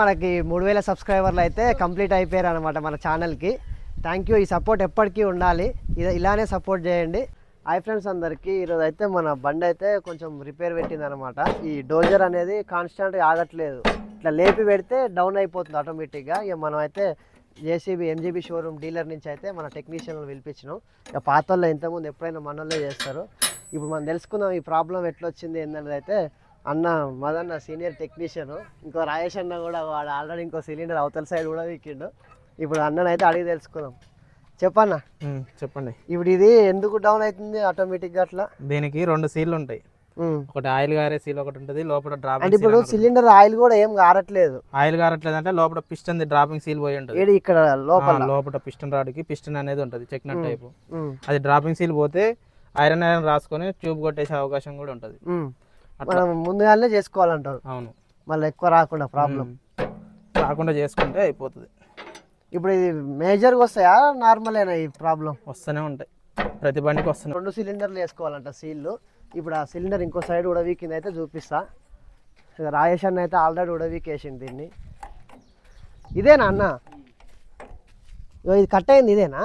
మనకి మూడు వేల సబ్స్క్రైబర్లు అయితే కంప్లీట్ అయిపోయారు అనమాట మన ఛానల్కి. థ్యాంక్ యూ ఈ సపోర్ట్ ఎప్పటికీ ఉండాలి. ఇది ఇలానే సపోర్ట్ చేయండి. హాయ్ ఫ్రెండ్స్ అందరికీ ఈరోజు అయితే మన బండి అయితే కొంచెం రిపేర్ పెట్టింది అనమాట ఈ డోజర్ అనేది కాన్స్టెంట్గా ఆగట్లేదు. ఇట్లా లేపి పెడితే డౌన్ అయిపోతుంది ఆటోమేటిక్గా ఇక మనం అయితే జేసీబీ ఎంజీబీ షోరూమ్ డీలర్ నుంచి అయితే మన టెక్నీషియన్ పిలిపించినాం. ఇక పాత వాళ్ళు ఇంతకుముందు ఎప్పుడైనా మనోళ్ళే చేస్తారు. ఇప్పుడు మనం తెలుసుకుందాం ఈ ప్రాబ్లం ఎట్లా వచ్చింది ఏంటనేది అయితే అన్న మదన్న సీనియర్ టెక్నీషియన్. ఇంకో రాయేష్ అన్న కూడా వాడు ఆల్రెడీ ఇంకో సిలిండర్ అవతల సైడ్ కూడా వీకిండు. ఇప్పుడు అన్ననైతే అడిగి తెలుసుకుందాం. చెప్పన్న? చెప్పండి. ఇప్పుడు ఇది ఎందుకు డౌన్ అవుతుంది ఆటోమేటిక్గా అట్లా? దీనికి రెండు సీల్లు ఉంటాయి. ఒకటి ఆయిల్ గారే సీల్ ఒకటి ఉంటుంది లోపల అంటే డ్రాపింగ్ ఇప్పుడు సిలిండర్ ఆయిల్ కూడా ఏం కారట్లేదు ఆయిల్ గారట్లేదు అంటే లోపల పిస్టన్ డ్రాపింగ్ సీల్ పోయి ఉంటుంది. ఇక్కడ లోపల? లోపల పిస్టన్ రాడ్కి పిస్టన్ అనేది ఉంటుంది చెక్నట్ టైపు. అది డ్రాపింగ్ సీల్ పోతే ఐరన్ ఐరన్ రాసుకొని ట్యూబ్ కొట్టేసే అవకాశం కూడా ఉంటుంది. మనం ముందుగానే చేసుకోవాలంటారు. అవును. మళ్ళీ ఎక్కువ రాకుండా ప్రాబ్లం. రాకుండా చేసుకుంటే అయిపోతుంది. ఇప్పుడు ఇది మేజర్గా వస్తాయా? నార్మలేనా ఈ ప్రాబ్లం? వస్తూనే ఉంటాయి. ప్రతి బండికి వస్తున్నాయి రెండు సిలిండర్లు వేసుకోవాలంట సీల్లు ఇప్పుడు ఆ సిలిండర్ ఇంకో సైడ్ ఉడవీకింది అయితే చూపిస్తా. ఇక రాజేష్ అన్న అయితే ఆల్రెడీ ఉడవీకేసింది దీన్ని. ఇదేనా అన్న? ఇది కట్ అయింది ఇదేనా?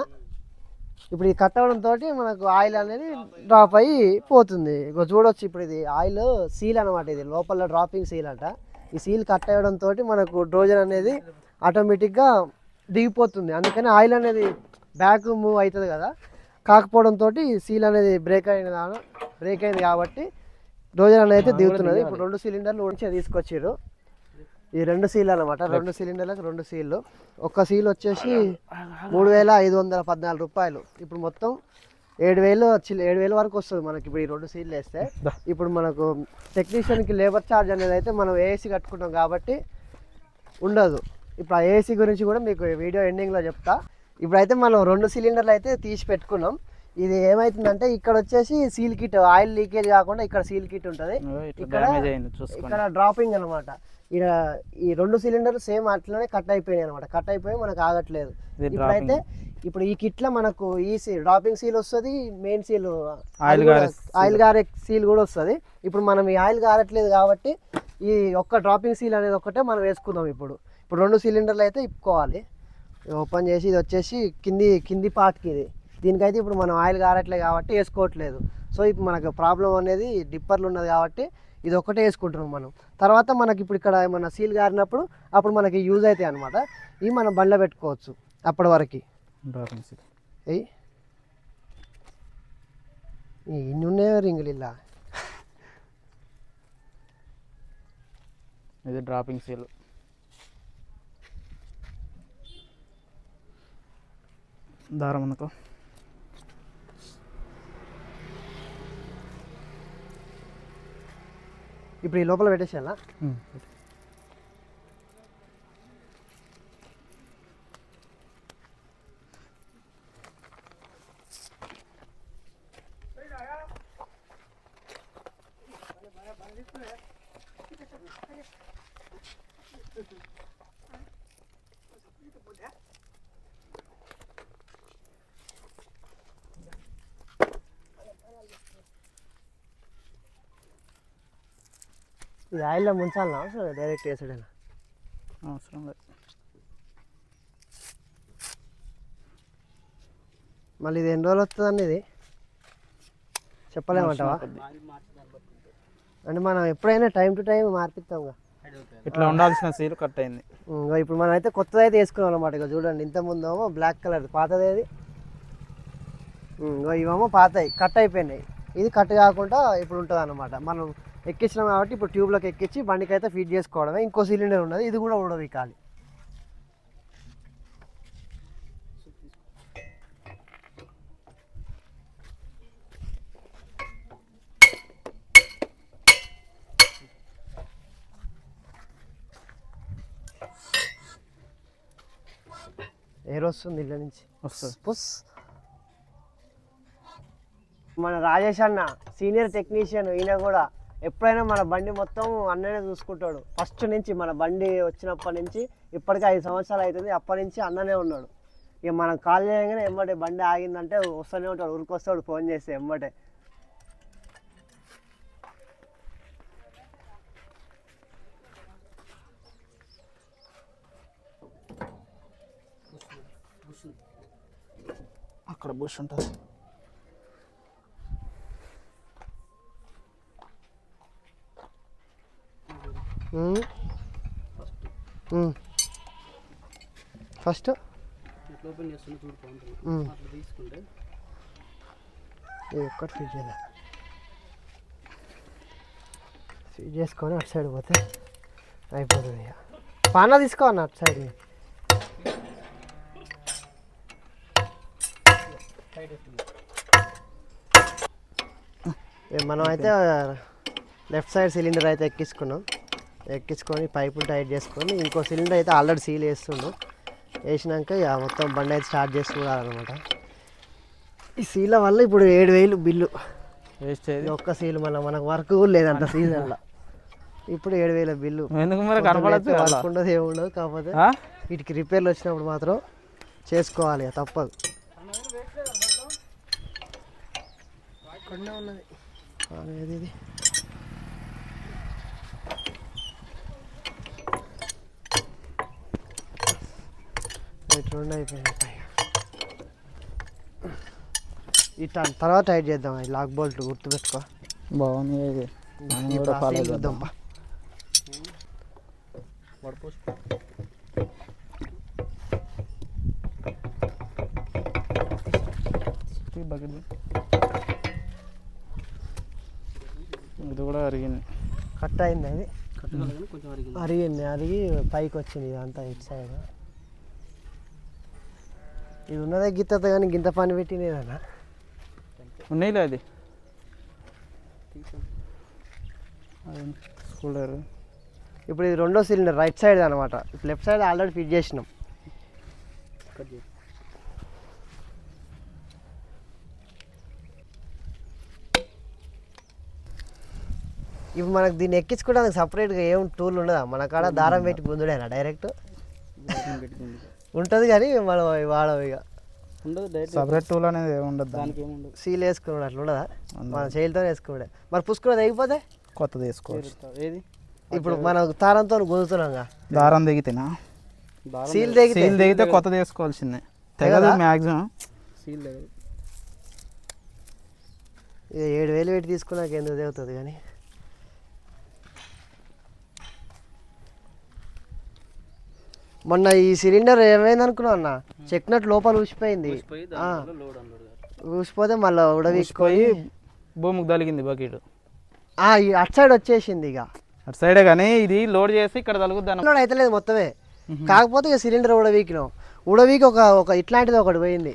ఇప్పుడు ఇది కట్ అవడంతో మనకు ఆయిల్ అనేది డ్రాప్ అయ్యి పోతుంది. ఇగో చూడొచ్చు ఇప్పుడు ఇది ఆయిల్ సీల్ అనమాట ఇది. లోపల డ్రాపింగ్ సీల్ అంట. ఈ సీల్ కట్ అయ్యడంతో మనకు డ్రోజన్ అనేది ఆటోమేటిక్గా దిగిపోతుంది. అందుకని ఆయిల్ అనేది బ్యాక్ మూవ్ అవుతుంది కదా. కాకపోవడంతో సీల్ అనేది బ్రేక్ అయిన బ్రేక్ అయింది కాబట్టి డోజర్ అనేది దిగుతున్నది. ఇప్పుడు రెండు సిలిండర్లు ఉంచి తీసుకొచ్చారు ఈ రెండు సీల్ అనమాట రెండు సిలిండర్లకు రెండు సీళ్ళు ఒక్క సీల్ వచ్చేసి మూడు వేల ఐదు వందల పద్నాలుగు రూపాయలు. ఇప్పుడు మొత్తం ఏడు వేలు ఏడు వేల వరకు వస్తుంది మనకి ఇప్పుడు ఈ రెండు సీట్లు వేస్తే. ఇప్పుడు మనకు టెక్నీషియన్కి లేబర్ ఛార్జ్ అనేది అయితే మనం ఏసీ కట్టుకుంటాం కాబట్టి ఉండదు. ఇప్పుడు ఆ ఏసీ గురించి కూడా మీకు వీడియో ఎండింగ్లో చెప్తా. ఇప్పుడైతే మనం రెండు సిలిండర్లు అయితే తీసి పెట్టుకున్నాం. ఇది ఏమవుతుందంటే ఇక్కడ వచ్చేసి సీల్ కిట్ ఆయిల్ లీకేజ్ కాకుండా ఇక్కడ సీల్ కిట్ ఉంటుంది. ఇక్కడ డ్రాపింగ్ అనమాట ఇక ఈ రెండు సిలిండర్లు సేమ్ అట్లనే కట్ అయిపోయినాయి అనమాట కట్ అయిపోయి మనకు ఆగట్లేదు. ఇప్పుడైతే ఇప్పుడు ఈ కిట్లో మనకు ఈ సీల్ డ్రాపింగ్ సీల్ వస్తుంది మెయిన్ సీల్ ఆయిల్ గారే సీల్ కూడా వస్తుంది. ఇప్పుడు మనం ఈ ఆయిల్ గారట్లేదు కాబట్టి ఈ ఒక్క డ్రాపింగ్ సీల్ అనేది ఒక్కటే మనం వేసుకుందాం ఇప్పుడు. ఇప్పుడు రెండు సిలిండర్లు అయితే ఇప్పుకోవాలి. ఓపెన్ చేసి ఇది వచ్చేసి కింది కింది పార్ట్కి ఇది. దీనికైతే ఇప్పుడు మనం ఆయిల్ గారట్లేదు కాబట్టి వేసుకోవట్లేదు. సో ఇప్పుడు మనకు ప్రాబ్లం అనేది డిప్పర్లు ఉన్నది కాబట్టి ఇది ఒకటే వేసుకుంటున్నాం మనం. తర్వాత మనకి ఇప్పుడు ఇక్కడ ఏమన్నా సీల్ గారినప్పుడు అప్పుడు మనకి యూజ్ అవుతాయి అనమాట ఇవి మనం బండ్లో పెట్టుకోవచ్చు అప్పటి వరకు. డ్రాపింగ్ సీల్ ఎయ్ ఇన్ని ఉన్నాయో రింగులు ఇలా. ఇది డ్రాపింగ్ సీల్ దారం అనుకో. ఇప్పుడు ఈ లోపల పెట్టేసేయాలా ఉమ్. ఇది ఆయిల్లో ముంచాలనా? అసలు డైరెక్ట్ వేసాడేనా అవసరం లేదు మళ్ళీ ఇది ఎన్ని రోజులు వస్తుందండి ఇది? చెప్పలేమంటావా? అంటే మనం ఎప్పుడైనా టైం టు టైం మార్పిస్తాంగా. ఇట్లా ఉండాల్సిన సీల్ కట్ అయింది. ఇప్పుడు మనం అయితే కొత్తది అయితే వేసుకున్నాం అనమాట ఇక చూడండి ఇంత ముందేమో బ్లాక్ కలర్ పాతది ఏది? ఇంకో ఇవేమో పాతవి కట్ అయిపోయినాయి. ఇది కట్ కాకుండా ఇప్పుడు ఉంటుంది అనమాట మనం ఎక్కించినాం కాబట్టి ఇప్పుడు ట్యూబ్లోకి ఎక్కించి బండికి అయితే ఫీడ్ చేసుకోవడమే. ఇంకో సిలిండర్ ఉన్నది. ఇది కూడా ఉడవికాలి ఎయిర్ వస్తుంది ఇళ్ళ నుంచి. వస్తుంది. పుస్. మన రాజేష్ అన్న సీనియర్ టెక్నీషియన్ ఈయన కూడా ఎప్పుడైనా మన బండి మొత్తం అన్ననే చూసుకుంటాడు. ఫస్ట్ నుంచి మన బండి వచ్చినప్పటి నుంచి ఇప్పటికీ ఐదు సంవత్సరాలు అవుతుంది. అప్పటి నుంచి అన్ననే ఉన్నాడు. ఇక మనం కాల్ చేయగానే ఎమ్మటే బండి ఆగిందంటే వస్తూనే ఉంటాడు. ఊరికొస్తాడు ఫోన్ చేస్తే ఎమ్మటే. అక్కడ బుష్ ఉంటుంది. ఫస్ట్? ఇట్లా ఓపెన్ చేస్తున్నా చూడు బాగుంటుంది ఉమ్. అట్లా తీసుకుంటే. ఇది ఒక్కటి ఫిట్ చేయాలి? ఫిట్ చేసుకొని అటు సైడ్ పోతే అయిపోతుంది ఇక. పానా తీసుకో అన్న అటు సైడ్ మనం అయితే లెఫ్ట్ సైడ్ సిలిండర్ అయితే ఎక్కించుకున్నాం. ఎక్కించుకొని పైపులు టైట్ చేసుకొని ఇంకో సిలిండర్ అయితే ఆల్రెడీ సీల్ వేస్తుండు వేసినాక ఇక మొత్తం బండి అయితే స్టార్ట్ చేసి చూడాలన్నమాట. ఈ సీల వల్ల ఇప్పుడు ఏడు వేలు బిల్లు. వేస్ట్ ఒక్క సీల్ మళ్ళీ మనకు వర్క్ కూడా లేదంట సీజన్లో. ఇప్పుడు ఏడు వేల బిల్లు. ఎందుకు మరి వర్క్ ఉండదు ఏముండదు కాకపోతే వీటికి రిపేర్లు వచ్చినప్పుడు మాత్రం చేసుకోవాలి ఇక తప్పదు. ఉన్నది. ఇది? ఇటు రెండు. ఈ ట- తర్వాత టైట్ చేద్దాం ఈ లాక్ బోల్ట్ గుర్తుపెట్టుకో. బాగుంది ఇది. కూడా చూద్దాం. ఇది అరిగింది. కట్ అయింది అది అరిగింది. అరిగి పైకి వచ్చింది ఇదంతా ఇటు సైడ్ ఇది ఉన్నదే గిత్తత కానీ గింత పని పెట్టినేదన్నా. ఉన్నాయిలే అది. తీసాం అది స్కూల్ డ్రైవర్ ఇప్పుడు ఇది రెండో సిలిండర్ రైట్ సైడ్ అనమాట లెఫ్ట్ సైడ్ ఆల్రెడీ ఫిట్ చేసినాం. ఇప్పుడు మనకు దీన్ని ఎక్కించుకోవడానికి సపరేట్గా ఏం టూల్ ఉండదా? మన కాడ దారం పెట్టి గుంజుడేనా డైరెక్ట్ ఉంటుంది కానీ మనం వాడవు ఇక. ఉండదు డైరెక్ట్ సపరేట్ టూల్ అనేది ఏమి ఉండదు దానికి. దానికి ఏముండదు సీల్ వేసుకున్నాడు అట్లా ఉండదా? మన చేయిలతో వేసుకున్నాడే మరి పుష్కరం తెగిపోతే? కొత్తది వేసుకోవచ్చు. ఏది? ఇప్పుడు మనం తారంతో గుంజుతున్నాం దారం దిగితేనా సీల్ తెగితే? సీల్ దిగితే కొత్తది వేసుకోవాల్సిందే. తెగదు? మ్యాక్సిమం సీల్ ఏడు వేలు పెట్టి తీసుకున్నాక ఎందుకు తెగుతుంది కానీ? మొన్న ఈ సిలిండర్ ఏమైంది అనుకున్నావు అన్న చెక్నట్టు లోపల ఊసిపోయింది. ఊసిపోతే మళ్ళీ ఉడవీసుకొని పోయి భూమికి తలిగింది బకెట్ ఆ, ఈ అటు సైడ్ వచ్చేసింది ఇక. అటు సైడే కానీ ఇది లోడ్ చేసి ఇక్కడ తలుగుద్ది అయితే మొత్తమే. కాకపోతే ఇక సిలిండర్ ఉడవీకినాం. ఉడవీకి ఒక ఒక ఇట్లాంటిది ఒకటి పోయింది.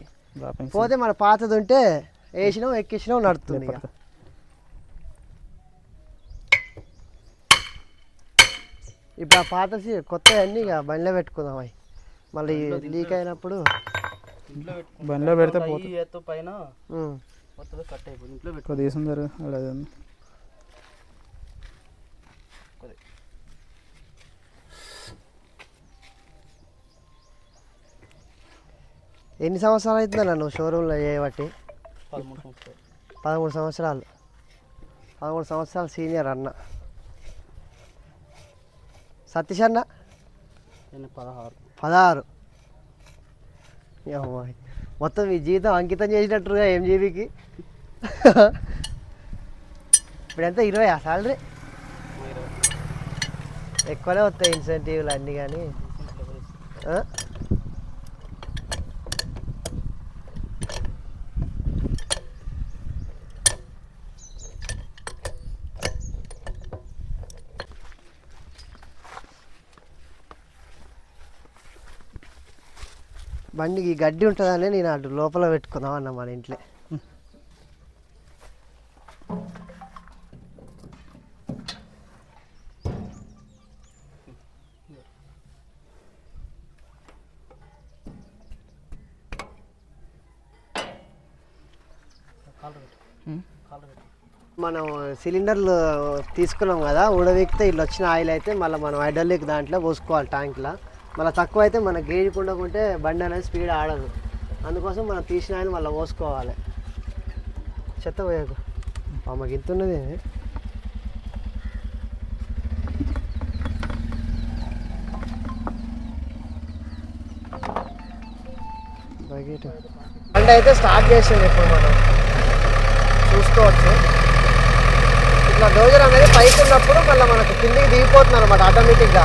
పోతే మన పాతది ఉంటే వేసినాం ఎక్కించినాం నడుతుంది ఇప్పుడు ఆ పాత సి- కొత్త అన్నీ ఇక బండిలో పెట్టుకుందాం అవి మళ్ళీ లీక్ అయినప్పుడు బండిలో పెడితే పోతుంది. పైన కట్ అయిపోయింది ఇంట్లో తీసుందరు ఎన్ని సంవత్సరాలు అవుతుందన్న నువ్వు షోరూంలో చేయబట్టి పదమూడు సంవత్సరాలు. పదమూడు సంవత్సరాలు సీనియర్ అన్న. సతీష్ అన్న? పదహారు. పదహారు. మొత్తం ఈ జీవితం అంకితం చేసినట్టుగా ఎంజీబీకి. ఇప్పుడు ఎంత? ఇరవై ఆ సాలరీ ఎక్కువనే వస్తాయి ఇన్సెంటివ్లు అన్నీ కానీ. బండికి గడ్డి ఉంటుందని నేను అటు లోపల పెట్టుకుందాం అన్న మన ఇంట్లో. మనం సిలిండర్లు తీసుకున్నాం కదా ఉడవెక్కితే ఇట్లా వచ్చిన ఆయిల్ అయితే మళ్ళీ మనం హైడ్రాలిక్ దాంట్లో పోసుకోవాలి ట్యాంక్లో. మళ్ళీ తక్కువ అయితే మన గేజ్ ఉండకుంటే బండి అనేది స్పీడ్ ఆడదు. అందుకోసం మనం తీసిన ఆయన మళ్ళీ పోసుకోవాలి చెత్త పోయాకు. మాకు ఇంత ఉన్నది బండి అయితే స్టార్ట్ చేసింది ఇప్పుడు మనం. చూసుకోవచ్చు. ఇట్లా డోజర్ అనేది పైకి ఉన్నప్పుడు మళ్ళీ మనకు కిందికి దిగిపోతుంది అనమాట ఆటోమేటిక్గా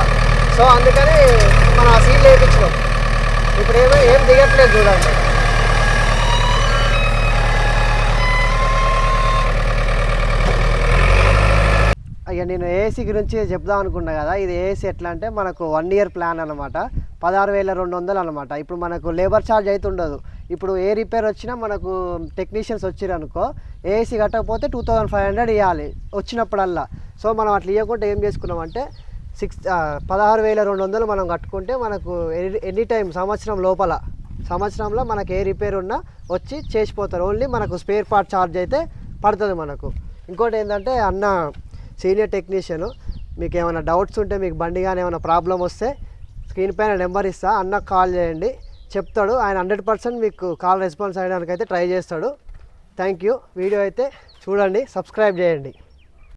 సో అందుకని మనం ఆ సీల్ వేయించినాం. ఇప్పుడు ఏమో ఏం దిగట్లేదు చూడండి. అయ్యా నేను ఏసీ గురించి చెప్దాం అనుకున్నా కదా ఇది ఏసీ ఎట్లా అంటే మనకు వన్ ఇయర్ ప్లాన్ అనమాట పదహారు వేల రెండు వందలు అనమాట ఇప్పుడు మనకు లేబర్ ఛార్జ్ అయితే ఉండదు. ఇప్పుడు ఏ రిపేర్ వచ్చినా మనకు టెక్నీషియన్స్ వచ్చిర్రు అనుకో ఏసీ కట్టకపోతే టూ థౌజండ్ ఫైవ్ హండ్రెడ్ ఇవ్వాలి వచ్చినప్పుడల్లా. సో మనం అట్లా ఇవ్వకుండా ఏం చేసుకున్నామంటే సిక్స్ పదహారు వేల రెండు వందలు మనం కట్టుకుంటే మనకు ఎనీ ఎనీ టైం సంవత్సరం లోపల సంవత్సరంలో మనకు ఏ రిపేర్ ఉన్నా వచ్చి చేసిపోతారు. ఓన్లీ మనకు స్పేర్ పార్ట్ ఛార్జ్ అయితే పడుతుంది మనకు. ఇంకోటి ఏంటంటే అన్న సీనియర్ టెక్నీషియన్ మీకు ఏమైనా డౌట్స్ ఉంటే మీకు బండి కానీ ఏమైనా ప్రాబ్లం వస్తే స్క్రీన్ పైన నెంబర్ ఇస్తా అన్నకు కాల్ చేయండి. చెప్తాడు. ఆయన హండ్రెడ్ పర్సెంట్ మీకు కాల్ రెస్పాన్స్ అయ్యడానికి అయితే ట్రై చేస్తాడు. Thank you. వీడియో అయితే చూడండి సబ్స్క్రైబ్ చేయండి.